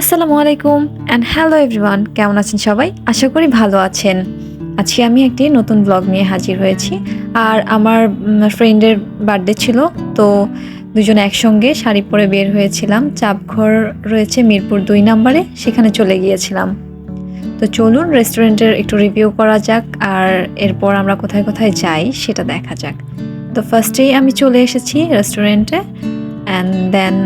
আসসালামু আলাইকুম and hello everyone কেমন আছেন সবাই? আশা করি ভালো আছেন। আজকে আমি একটি নতুন ব্লগ নিয়ে হাজির হয়েছি। আর আমার ফ্রেন্ডের বার্থডে ছিল, তো দুজন একসঙ্গে শাড়ি পরে বের হয়েছিলাম। চাপঘর রয়েছে মিরপুর দুই নম্বরে, সেখানে চলে গিয়েছিলাম। তো চলুন রেস্টুরেন্টের একটু রিভিউ করা যাক, আর এরপর আমরা কোথায় কোথায় যাই সেটা দেখা যাক। তো ফার্স্টেই আমি চলে এসেছি রেস্টুরেন্টে অ্যান্ড দেন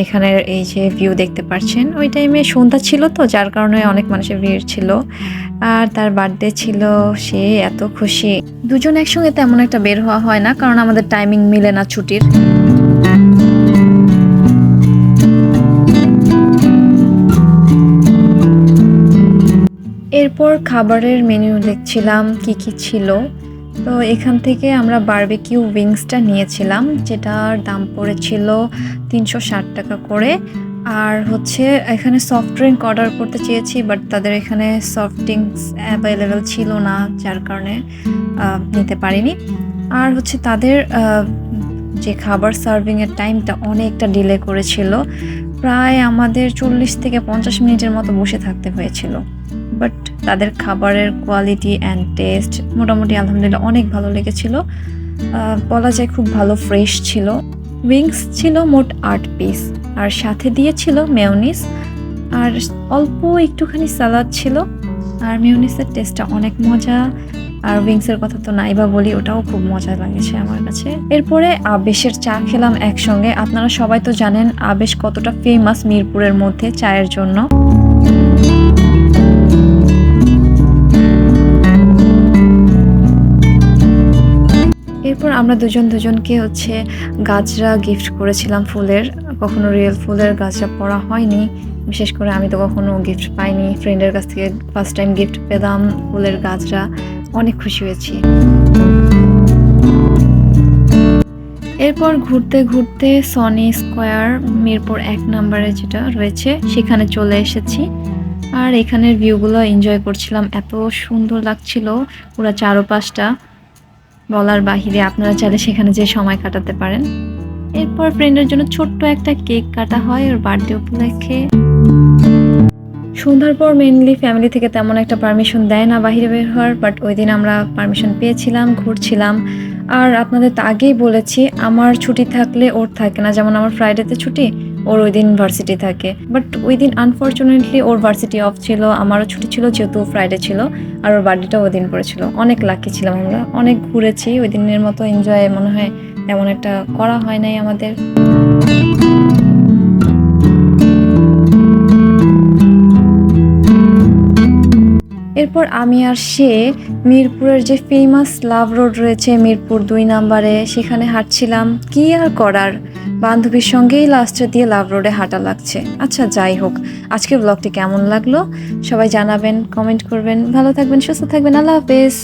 এখানের এই যে ভিউ দেখতে পাচ্ছেন ওই টাইমে সন্ধ্যা ছিল তো, যার কারণে অনেক মানুষের ভিড় ছিল। আর তার বার্থডে ছিল, সে এত খুশি। দুজন একসঙ্গে তেমন একটা বের হওয়া হয় না, কারণ আমাদের টাইমিং মিলে না ছুটির। এরপর খাবারের মেনু দেখছিলাম, কি কি ছিল। তো এখান থেকে আমরা বারবিকিউ উইংসটা নিয়েছিলাম, যেটার দাম পড়েছিল তিনশো ষাট টাকা করে। আর হচ্ছে এখানে সফট ড্রিঙ্ক অর্ডার করতে চেয়েছি বাট তাদের এখানে সফট ড্রিঙ্কস অ্যাভেলেবেল ছিল না, যার কারণে নিতে পারিনি। আর হচ্ছে তাদের যে খাবার সার্ভিংয়ের টাইমটা অনেকটা ডিলে করেছিল। প্রায় আমাদের চল্লিশ থেকে পঞ্চাশ মিনিটের মতো বসে থাকতে হয়েছিল। বাট তাদের খাবারের কোয়ালিটি অ্যান্ড টেস্ট মোটামুটি আলহামদুলিল্লাহ অনেক ভালো লেগেছিল। বলা যায় খুব ভালো ফ্রেশ ছিল। উইংস ছিল মোট আট পিস আর সাথে দিয়েছিল মেয়নিস আর অল্প একটুখানি সালাদ ছিল। আর মেয়নিসের টেস্টটা অনেক মজা। আর উইংসের কথা তো নাই বা বলি, ওটাও খুব মজা লাগেছে আমার কাছে। এরপরে আবেশের চা খেলাম একসঙ্গে। আপনারা সবাই তো জানেন, আবেশ কতটা ফেমাস মিরপুরের মধ্যে চায়ের জন্য। এরপর আমরা দুজন দুজনকে হচ্ছে গাছরা গিফট করেছিলাম ফুলের। কখনো রিয়েল ফুলের গাছরা পড়া হয়নি। বিশেষ করে আমি তো কখনো গিফট পাইনি। ফ্রেন্ডের কাছ থেকে ফার্স্ট টাইম গিফট পেলাম ফুলের গাছরা। অনেক খুশি হয়েছি। এরপর ঘুরতে ঘুরতে সনি স্কোয়ার মিরপুর এক নম্বরে যেটা রয়েছে, সেখানে চলে এসেছি। আর এখানের ভিউগুলো এনজয় করছিলাম। এত সুন্দর লাগছিল পুরো চারপাশটা। বলার বাহিরে আপনারা চাইলে সেখানে যে সময় কাটাতে পারেন। এরপর ফ্রেন্ডের জন্য ছোট্ট একটা কেক কাটা হয়, ওর বার্থডে উপলক্ষে। সন্ধ্যার পর মেনলি ফ্যামিলি থেকে তেমন একটা পারমিশন দেয় না বাহিরে বের হওয়ার বাট ওই দিন আমরা পারমিশন পেয়েছিলাম, ঘুরছিলাম। আর আপনাদের তো আগেই বলেছি, আমার ছুটি থাকলে ওর থাকে না। যেমন আমার ফ্রাইডেতে ছুটি ওর ওই দিন ভার্সিটি থাকে। বাট ওই দিন আনফর্চুনেটলি ওর ভার্সিটি অফ ছিল, আমারও ছুটি ছিল, যেহেতু ফ্রাইডে ছিল, আর ওর বার্থডেটাও ওই দিন পড়েছিল। অনেক লাকি ছিলাম আমরা, অনেক ঘুরেছি, ওই দিনের মতো এনজয় মনে হয় তেমন একটা করা হয় নাই আমাদের। এরপর আমি আর সে মিরপুরের যে ফেমাস লাভ রোড রয়েছে, মিরপুর দুই নাম্বারে, সেখানে হাঁটছিলাম। কি আর করার? বান্ধবীর সঙ্গেই লাস্টে দিয়ে লাভ রোডে হাঁটা লাগছে। আচ্ছা যাই হোক, আজকের ব্লগটি কেমন লাগল? সবাই জানাবেন কমেন্ট করবেন। ভালো থাকবেন, সুস্থ থাকবেন। আল্লাহ হাফেজ।